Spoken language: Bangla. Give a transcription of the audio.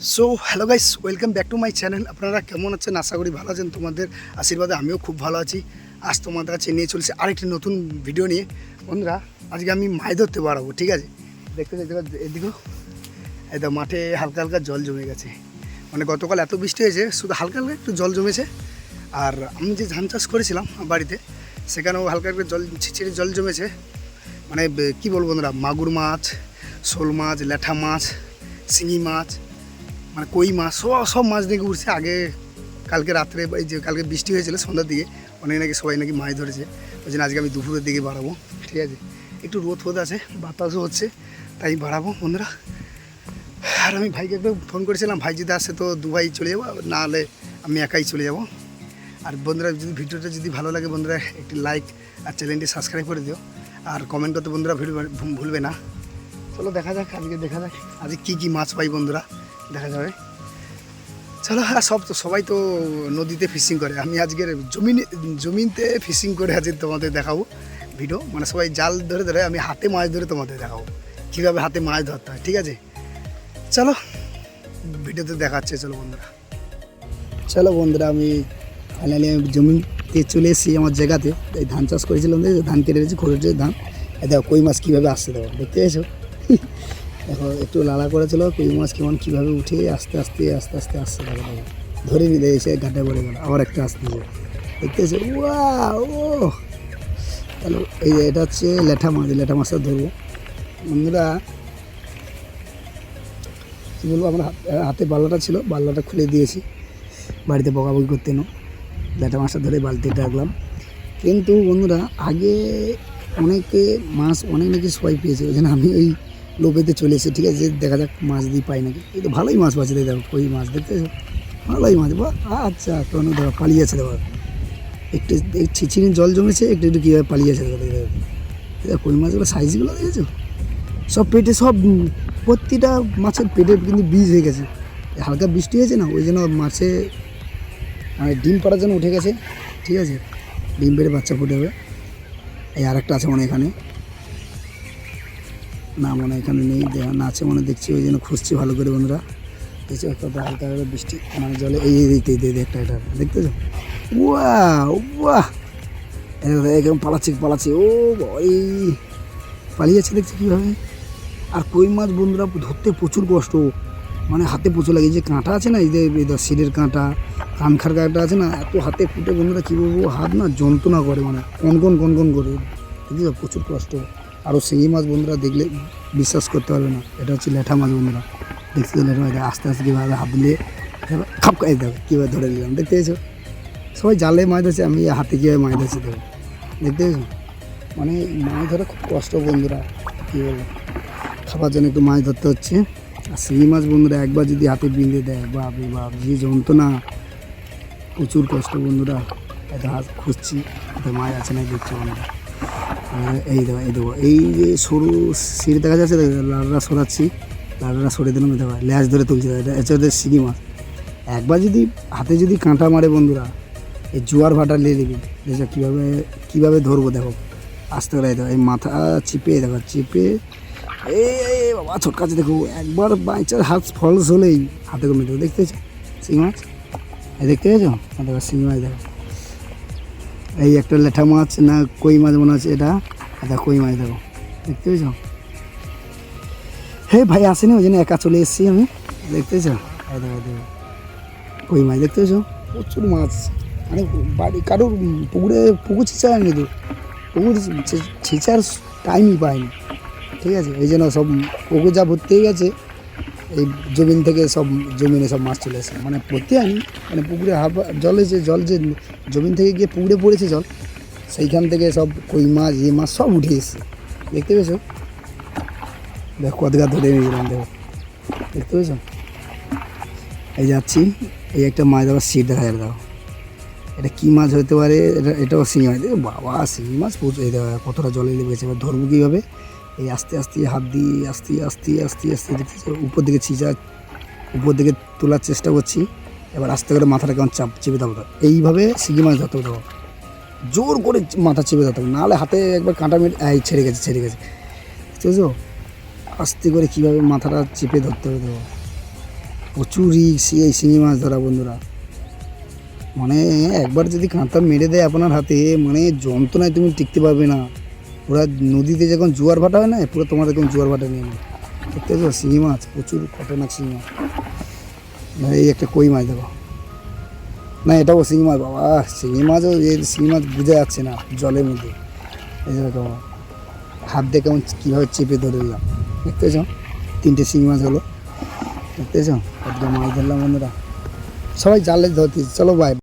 So hello guys welcome back to my channel আপনারা কেমন আছেন? আশা করি ভালো আছেন। তোমাদের আশীর্বাদে আমিও খুব ভালো আছি। আজ তোমাদের কাছে নিয়ে চলছে আরেকটি নতুন ভিডিও নিয়ে। বন্ধুরা, আজকে আমি মাছ ধরতে বাড়াবো, ঠিক আছে? দেখতে দেখতে এদিকেও একদম মাঠে হালকা হালকা জল জমে গেছে। মানে গতকাল এত বৃষ্টি হয়েছে, শুধু হালকা হালকা একটু জল জমেছে। আর আমি যে ধান চাষ করেছিলাম বাড়িতে, সেখানেও হালকা হালকা জল ছিচিরে জল জমেছে। মানে কি বলব বন্ধুরা, মাগুর মাছ, শোল মাছ ল্যাঠা মাছ, শিঙি মাছ মানে কই মাছ, সব সব মাছ দেখে উঠছে। আগে কালকে রাত্রে এই যে কালকে বৃষ্টি হয়েছিল সন্ধ্যার দিকে, অনেক নাকি সবাই নাকি মাছ ধরেছে। ওই জন্য আজকে আমি দুপুরের দিকে বাড়াবো। ঠিক আছে। একটু রোদ ফোদ আছে, বাতাসও হচ্ছে, তাই বাড়াবো বন্ধুরা। আর আমি ভাইকে একটু ফোন করেছিলাম, ভাই, যদি আসে তো দু ভাই চলে যাব, না হলে আমি একাই চলে যাব। আর বন্ধুরা, যদি ভিডিওটা যদি ভালো লাগে বন্ধুরা, একটি লাইক আর চ্যানেলটি সাবস্ক্রাইব করে দিও। আর কমেন্ট করতে বন্ধুরা ভুলবে না। চলো দেখা যাক, আজকে দেখা যাক, আজকে কী কী মাছ পাই বন্ধুরা। দেখা যাবে। চলো হ্যাঁ সব তো, সবাই তো নদীতে ফিশিং করে। আমি আজকের জমিন জমিনতে ফিশিং করে আজকে তোমাদের দেখাবো ভিডিও মানে সবাই জাল ধরে ধরে, আমি হাতে মাছ ধরে তোমাদের দেখাবো। কীভাবে হাতে মাছ ধরতে হয়, ঠিক আছে? চলো ভিডিওতে দেখাচ্ছে, চলো বন্ধুরা। চলো বন্ধুরা, আমি ফাইনালি আমি জমিতে চলে এসেছি আমার জায়গাতে। এই ধান চাষ করেছিলাম ধান কেটে রেখেছি খড়ের ধান। দেখো, কই মাছ কীভাবে আসছে, দেখো, দেখতে পেয়েছ? দেখো একটু লালা করেছিল কই মাছ কেমন কীভাবে উঠে আস্তে আস্তে আস্তে আস্তে আসছে দেখো ধরে নিলে এসে ঘাটে পড়ে গেল, আবার একটা আসতে দেখতে পেয়েছ ওয়া ও তাহলে এই যে এটা হচ্ছে ল্যাঠা মাছ ল্যাঠা মাছটা ধরবো। বন্ধুরা, কী বলব, আমার হাত- বাল্লাটা ছিল, বাল্লাটা খুলে দিয়েছি, বাড়িতে বকাবকি করতে নো ল্যাটা মাছটা ধরে বালতিতে রাখলাম। কিন্তু বন্ধুরা, আগে অনেকে মাছ অনেক নাকি সবাই পেয়েছে, ওই আমি ওই লোভেতে চলে এসেছি ঠিক আছে দেখা যাক মাছ দিয়ে পাই নাকি। এই তো ভালোই মাছ পাচ্ছে, দেখো, কই মাছ দেখতে ভালোই মাছ বা আচ্ছা কোনো দেখো পালিয়েছে দেখো। একটু ছিচিনি জল জমেছে, একটু একটু কীভাবে পালিয়েছে দেখো দেখো দেখো। কই মাছগুলো সাইজগুলো দেখেছ? সব পেটে, সব প্রতিটা মাছের পেটে কিন্তু বীজ হয়ে গেছে। হালকা বৃষ্টি হয়েছে না, ওই জন্য মাছে মানে ডিম পাড়ার জন্য উঠে গেছে, ঠিক আছে। ডিম পেড়ে বাচ্চা ফুটে হবে। এই আর একটা আছে মনে এখানে। না, মনে এখানে নেই না আছে মনে দেখছি ওই জন্য খুঁজছি ভালো করে বন্ধুরা। দেখছি একটা হালকা হালকা বৃষ্টি মানে জলে এই দিকতে একটা, এটা দেখতেছো ওয়া ওয়া একদম পালাচ্ছি পালাচ্ছি, ও এই পালিয়েছে দেখছি কীভাবে। আর কই মাছ বন্ধুরা, ধরতে প্রচুর কষ্ট। মানে হাতে প্রচুর লাগে যে কাঁটা আছে না, এই যে শিরের কাঁটা, কানখার কাঁটা আছে না, এত হাতে ফুটে বন্ধুরা, কী বলব, হাত না যন্ত্রণা করে মানে কনকন কনকন করে। বুঝলি প্রচুর কষ্ট। আরও শিঙি মাছ বন্ধুরা দেখলে বিশ্বাস করতে পারবে না। এটা হচ্ছে ল্যাঠা মাছ বন্ধুরা। দেখতে তো ল্যাঠা মাছ আস্তে আস্তে কীভাবে হাত দিলে খাপ খাই দেবে, কীভাবে ধরে নিলাম, দেখতে পেয়েছ? সবাই জালে মাছ ধরছে, আমি হাতে কীভাবে মাছ ধরছি দেবো দেখতে পেয়েছ? মানে মাছ ধরা খুব কষ্ট বন্ধুরা, কী বলব? খাবার জন্য একটু মাছ ধরতে হচ্ছে। আর শিঙি মাছ বন্ধুরা, একবার যদি হাতে বিঁধে দেয়, বাপ রে বাপ, যে যন্ত্রণা। প্রচুর কষ্ট বন্ধুরা, এত হাত খুঁজছি, এত মাছ আছে না দেখছি বন্ধুরা? এই দেখো এই দেখো, এই যে সরু সিঁড়ি দেখা যাচ্ছে লালরা সরাচ্ছি, লালরা সরে দিলাম, দেখো ল্যাচ ধরে তুলছে, এটা হচ্ছে শিঙি মাছ। একবার যদি হাতে যদি কাঁটা মারে বন্ধুরা, এই জোয়ার ভাটা নিয়ে নিবি দেখো কীভাবে কীভাবে ধরবো, দেখো। আস্তে করে দেখো, এই মাথা চিপে দেখো, চিপে। এই বাবা ছোটকাছে দেখো। একবার বাইচার হাত ফলস হলেই হাতে কমে দেবো। দেখতে শিঙি মাছ? দেখতে পেয়েছ? দেখো শিঙি মাছ, দেখো। এই একটা লেঠা মাছ না কই মাছ মনে হচ্ছে এটা? এটা কই মাছ দেখো দেখতে পেয়েছ? হে ভাই, আসেনি ওই জন্য একা চলে এসেছি আমি। দেখতে পেয়েছ? কই মাছ, দেখতে পেয়েছ? প্রচুর মাছ। মানে বাড়ি কারোর পুকুরে পুকুর ছিঁচা হয়নি তো? পুকুর ছিঁচার টাইমই পাইনি। ঠিক আছে, এই জন্য সব পুকুর যা ভর্তি হয়ে গেছে এই জমিন থেকে সব জমিনে সব মাছ চলে এসে মানে ভর্তি আমি মানে পুকুরে হাবা জলে যে, জল যে জমিন থেকে গিয়ে পুকুরে পড়েছে জল, সেইখান থেকে সব কই মাছ ইয়ে মাছ সব উঠে এসছে। দেখতে পেয়েছ? দেখো কতগা ধরে গেলাম, দেখো। দেখতে পেয়েছ? এই যাচ্ছি, এই একটা মাছ দেওয়ার সিট দেখা যাবে দেখো। এটা কী মাছ হতে পারে? এটা, এটাও শিঙি মাছ। বাবা শিঙি মাছ এই কতটা জলে লেগেছে। এবার ধরবো কীভাবে? এই আস্তে আস্তে হাত দিয়ে, আস্তে আস্তে আস্তে আস্তে দেখতেছি উপর দিকে ছিঁচা উপর দিকে তোলার চেষ্টা করছি। এবার আস্তে করে মাথাটা কেমন চাপ চেপে দেবো এইভাবে শিঙি মাছ ধরতে হবে জোর করে মাথা চেপে ধরতে হবে, নাহলে হাতে একবার কাঁটা মেট এই ছেড়ে গেছে ছেড়ে গেছে। বুঝছ আস্তে করে কীভাবে মাথাটা চেপে ধরতে হবে দেবো প্রচুর রিক্স এই শিঙি মাছ ধরা, বন্ধুরা। মানে একবার যদি কাঁটা মেরে দেয় আপনার হাতে মানে যন্ত্রণায় তুমি টিকতে পারবে না। ওরা নদীতে যখন জোয়ার ভাটা হয় না, পুরো তোমার এরকম জোয়ার ভাটা নিয়ে নেয় দেখতে পাচ্ছ শিঙি মাছ প্রচুর খতরনাক শিঙি মাছ এই একটা কই মাছ দেখো। না, এটাও শিঙি মাছ বাবা শিঙি মাছও এই শিঙি মাছ বোঝা যাচ্ছে না, জলের মধ্যে। এই যে দেখো, হাত দিয়ে কেমন কীভাবে চেপে ধরে দিলাম দেখতে পেয়েছ তিনটে শিঙি মাছ হলো। দেখতে পেয়েছ কতটা মাছ ধরলাম বন্ধুরা। সবাই জালে ধরতে, চলো বাই